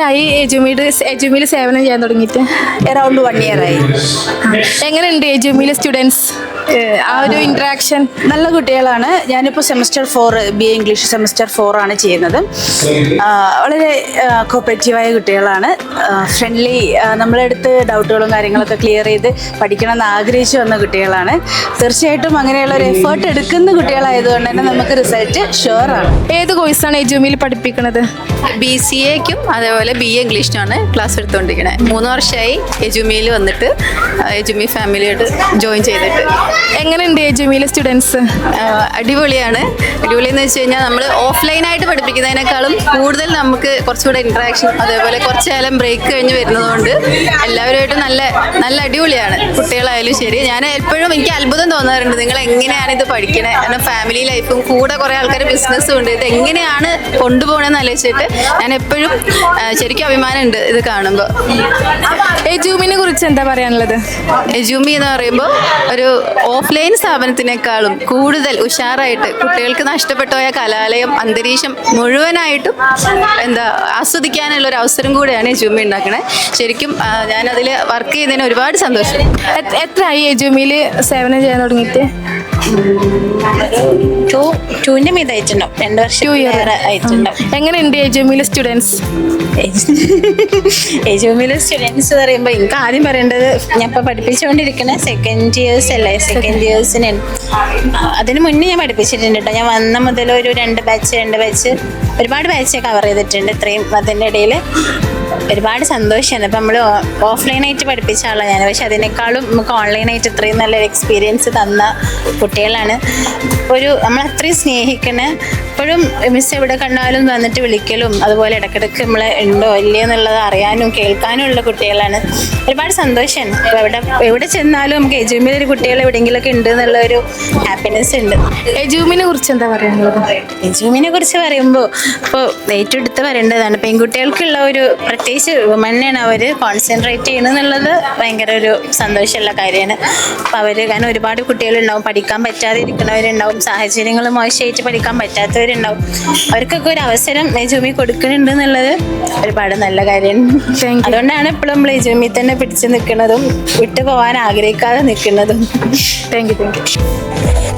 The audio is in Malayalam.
എത്രയായി എജുമിയുടെ എജുമിയിൽ സേവനം ചെയ്യാൻ തുടങ്ങിയിട്ട്. എറൗണ്ട് വൺ ഇയർ ആയി എങ്ങനെയുണ്ട് എജുമിയിലെ സ്റ്റുഡൻസ് ആ ഒരു ഇൻട്രാക്ഷൻ നല്ല കുട്ടികളാണ്. ഞാനിപ്പോൾ semester four B A English semester four ആണ് ചെയ്യുന്നത്. വളരെ കോപ്പറേറ്റീവായ കുട്ടികളാണ്. ഫ്രണ്ട്ലി നമ്മളെ അടുത്ത് ഡൗട്ടുകളും കാര്യങ്ങളൊക്കെ ക്ലിയർ ചെയ്ത് പഠിക്കണം എന്ന് ആഗ്രഹിച്ചു വന്ന കുട്ടികളാണ്. തീർച്ചയായിട്ടും അങ്ങനെയുള്ള ഒരു എഫേർട്ട് എടുക്കുന്ന കുട്ടികളായതുകൊണ്ട് തന്നെ നമുക്ക് റിസൾട്ട് ഷുവർ ആണ്. ഏത് കോഴ്സാണ് എജുമിയിൽ പഠിപ്പിക്കുന്നത് ബി സി എക്കും അതേപോലെ ബി എ ഇംഗ്ലീഷിനാണ് ക്ലാസ് എടുത്തുകൊണ്ടിരിക്കുന്നത് മൂന്ന് വർഷമായി എജുമിയിൽ വന്നിട്ട് എജുമി ഫാമിലിയായിട്ട് ജോയിൻ ചെയ്തിട്ട്. എങ്ങനെയുണ്ട് എജുമിയിലെ സ്റ്റുഡൻസ് അടിപൊളിയാണ്. അടിപൊളി എന്ന് വെച്ച് കഴിഞ്ഞാൽ നമ്മൾ ഓഫ്ലൈനായിട്ട് പഠിപ്പിക്കുന്നതിനേക്കാളും കൂടുതൽ നമുക്ക് കുറച്ചുകൂടെ ഇൻട്രാക്ഷൻ അതേപോലെ കുറച്ച് കാലം ബ്രേക്ക് കഴിഞ്ഞ് വരുന്നതുകൊണ്ട് എല്ലാവരുമായിട്ട് നല്ല നല്ല അടിപൊളിയാണ്. കുട്ടികളായാലും ശരി. ഞാൻ എപ്പോഴും എനിക്ക് അത്ഭുതം തോന്നാറുണ്ട് നിങ്ങൾ എങ്ങനെയാണ് ഇത് പഠിക്കണേ? കാരണം ഫാമിലി ലൈഫും കൂടെ കുറേ ആൾക്കാർ ബിസിനസ്സും ഉണ്ട്. ഇത് എങ്ങനെയാണ് കൊണ്ടുപോകണമെന്ന് ആലോചിച്ചിട്ട് ഞാൻ എപ്പോഴും ശരിക്കും അഭിമാനമുണ്ട് ഇത് കാണുമ്പോൾ എജൂമിനെ കുറിച്ച് എന്താ പറയാനുള്ളത്? എജൂമി എന്ന് പറയുമ്പോൾ ഒരു ഓഫ്ലൈൻ സ്ഥാപനത്തിനേക്കാളും കൂടുതൽ ഉഷാറായിട്ട് കുട്ടികൾക്ക് നഷ്ടപ്പെട്ടു പോയ കലാലയം അന്തരീക്ഷം മുഴുവനായിട്ടും എന്താ ആസ്വദിക്കാനുള്ള ഒരു അവസരം കൂടെയാണ് എജൂമി ഉണ്ടാക്കണേ. ശരിക്കും ഞാൻ ഞാനതിൽ വർക്ക് ചെയ്തതിന് ഒരുപാട് സന്തോഷം. എത്ര എത്രയായി എജൂമിയിൽ സേവനം ചെയ്യാൻ തുടങ്ങിയിട്ട്? ടു മീത് മീതായിട്ടുണ്ടാവും രണ്ട് വർഷം year. ഏറെ ആയിട്ടുണ്ടാവും എങ്ങനെയുണ്ട് എജുമിയിലെ സ്റ്റുഡൻസ് എജുമിലെ സ്റ്റുഡൻസ് പറയുമ്പോൾ എനിക്ക് ആദ്യം പറയേണ്ടത് ഞാൻ ഇപ്പോൾ പഠിപ്പിച്ചുകൊണ്ടിരിക്കുന്ന സെക്കൻഡ് ഇയേഴ്സ് അല്ലേ? സെക്കൻഡ് ഇയേഴ്സിന് അതിന് മുന്നേ ഞാൻ പഠിപ്പിച്ചിട്ടുണ്ട് കേട്ടോ. ഞാൻ വന്ന മുതൽ ഒരു രണ്ട് ബാച്ച് രണ്ട് ബാച്ച് ഒരുപാട് ബാച്ച് കവർ ചെയ്തിട്ടുണ്ട്. ഇത്രയും അതിന്റെ ഇടയിൽ ഒരുപാട് സന്തോഷമാണ് ഇപ്പം നമ്മൾ ഓഫ്ലൈനായിട്ട് പഠിപ്പിച്ച ആളാണ് ഞാൻ പക്ഷെ അതിനേക്കാളും നമുക്ക് ഓൺലൈനായിട്ട് ഇത്രയും നല്ലൊരു എക്സ്പീരിയൻസ് തന്ന കുട്ടികളാണ്. ഒരു നമ്മൾ അത്രയും സ്നേഹിക്കണ എപ്പോഴും മിസ് എവിടെ കണ്ടാലും വന്നിട്ട് വിളിക്കലും അതുപോലെ ഇടക്കിടക്ക് നമ്മളെ ഉണ്ടോ ഇല്ലേ എന്നുള്ളത് അറിയാനും കേൾക്കാനും ഉള്ള കുട്ടികളാണ്. ഒരുപാട് സന്തോഷം. എവിടെ എവിടെ ചെന്നാലും നമുക്ക് എജുമിൽ ഒരു കുട്ടികൾ എവിടെയെങ്കിലുമൊക്കെ ഉണ്ട് എന്നുള്ള ഒരു ഹാപ്പിനെസ് ഉണ്ട്. എജുമിനെ കുറിച്ച് എന്താ പറയാനുള്ളത്? എജുമിനെ കുറിച്ച് പറയുമ്പോൾ ഇപ്പോൾ ഏറ്റവും എടുത്ത് പറയേണ്ടതാണ് പെൺകുട്ടികൾക്കുള്ള ഒരു പ്രത്യേകിച്ച് വുമണിനാണ് അവർ കോൺസെൻട്രേറ്റ് ചെയ്യുന്നത് ഭയങ്കര ഒരു സന്തോഷമുള്ള കാര്യമാണ്. അപ്പോൾ അവർ കാരണം ഒരുപാട് കുട്ടികളുണ്ടാവും പഠിക്കാൻ പറ്റാതെ ഇരിക്കുന്നവരുണ്ടാവും സാഹചര്യങ്ങൾ മോശമായിട്ട് പഠിക്കാൻ പറ്റാത്തവരുണ്ടാവും അവർക്കൊക്കെ ഒരു അവസരം ജൂമി കൊടുക്കുന്നുണ്ട് എന്നുള്ളത് ഒരുപാട് നല്ല കാര്യമാണ്. അതുകൊണ്ടാണ് ഇപ്പോഴും നമ്മൾ ജൂമി തന്നെ പിടിച്ചു നിൽക്കുന്നതും വിട്ടു പോകാൻ ആഗ്രഹിക്കാതെ നിൽക്കുന്നതും. Thank you thank you